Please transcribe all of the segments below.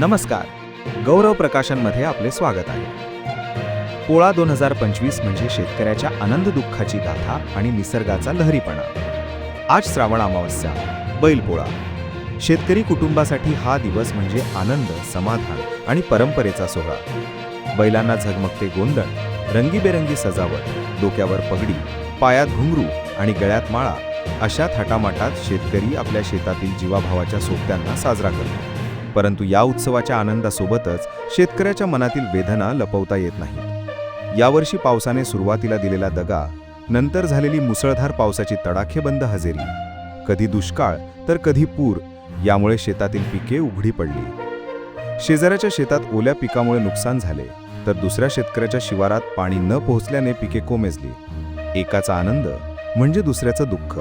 नमस्कार. गौरव प्रकाशनमध्ये आपले स्वागत आहे. पोळा दोन हजार पंचवीस म्हणजे शेतकऱ्याच्या आनंद दुःखाची गाथा आणि निसर्गाचा लहरीपणा. आज श्रावण अमावस्या बैलपोळा शेतकरी कुटुंबासाठी हा दिवस म्हणजे आनंद समाधान आणि परंपरेचा सोहळा. बैलांना झगमगते गोंधळ रंगीबेरंगी सजावट डोक्यावर पगडी पायात घुंगरू आणि गळ्यात माळा अशा थाटामाटात शेतकरी आपल्या शेतातील जीवाभावाच्या सोबत्यांना साजरा करतो. परंतु या उत्सवाच्या आनंदासोबतच शेतकऱ्याच्या मनातील वेदना लपवता येत नाहीत. यावर्षी पावसाने सुरुवातीला दिलेला दगा नंतर झालेली मुसळधार पावसाची तडाखेबंद हजेरी. कधी दुष्काळ तर कधी पूर यामुळे शेतातील पिके उघडी पडली. शेजाऱ्याच्या शेतात ओल्या पिकामुळे नुकसान झाले तर दुसऱ्या शेतकऱ्याच्या शिवारात पाणी न पोहोचल्याने पिके कोमेजली. एकाचा आनंद म्हणजे दुसऱ्याचं दुःख.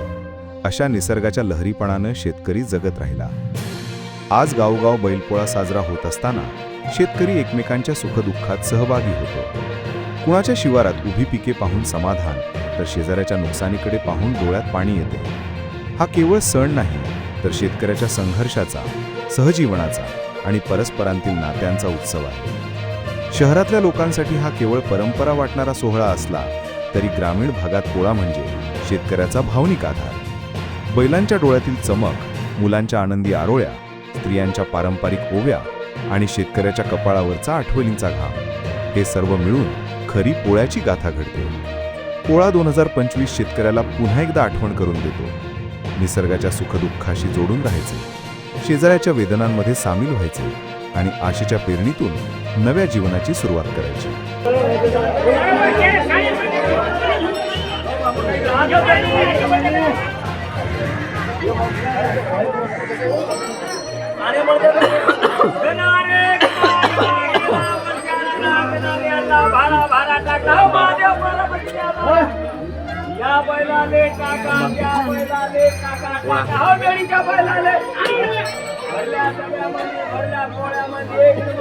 अशा निसर्गाच्या लहरीपणानं शेतकरी जगत राहिला. आज गावगाव बैलपोळा साजरा होत असताना शेतकरी एकमेकांच्या सुखदुःखात सहभागी होतो. कुणाच्या शिवारात उभी पिके पाहून समाधान तर शेजाऱ्याच्या नुकसानीकडे पाहून डोळ्यात पाणी येते. हा केवळ सण नाही तर शेतकऱ्याच्या संघर्षाचा सहजीवनाचा आणि परस्परांतील नात्यांचा उत्सव आहे. शहरातल्या लोकांसाठी हा केवळ परंपरा वाटणारा सोहळा असला तरी ग्रामीण भागात पोळा म्हणजे शेतकऱ्याचा भावनिक आधार. बैलांच्या डोळ्यातील चमक मुलांच्या आनंदी आरोळ्या स्त्रियांच्या पारंपरिक ओव्या आणि शेतकऱ्याच्या कपाळावरचा आठवलींचा घाम हे सर्व मिळून खरी पोळ्याची गाथा घडते. पोळा दोन हजार पंचवीस शेतकऱ्याला पुन्हा एकदा आठवण करून देतो. निसर्गाच्या सुखदुःखाशी जोडून राहायचे. शेजाऱ्याच्या वेदनांमध्ये सामील व्हायचे आणि आशेच्या पेरणीतून नव्या जीवनाची सुरुवात करायची. या बैलाले काका या बैलाले काका काका हो मेडीच्या बैलाले भरल्या सगळ्यामध्ये भरल्या पोळ्यामध्ये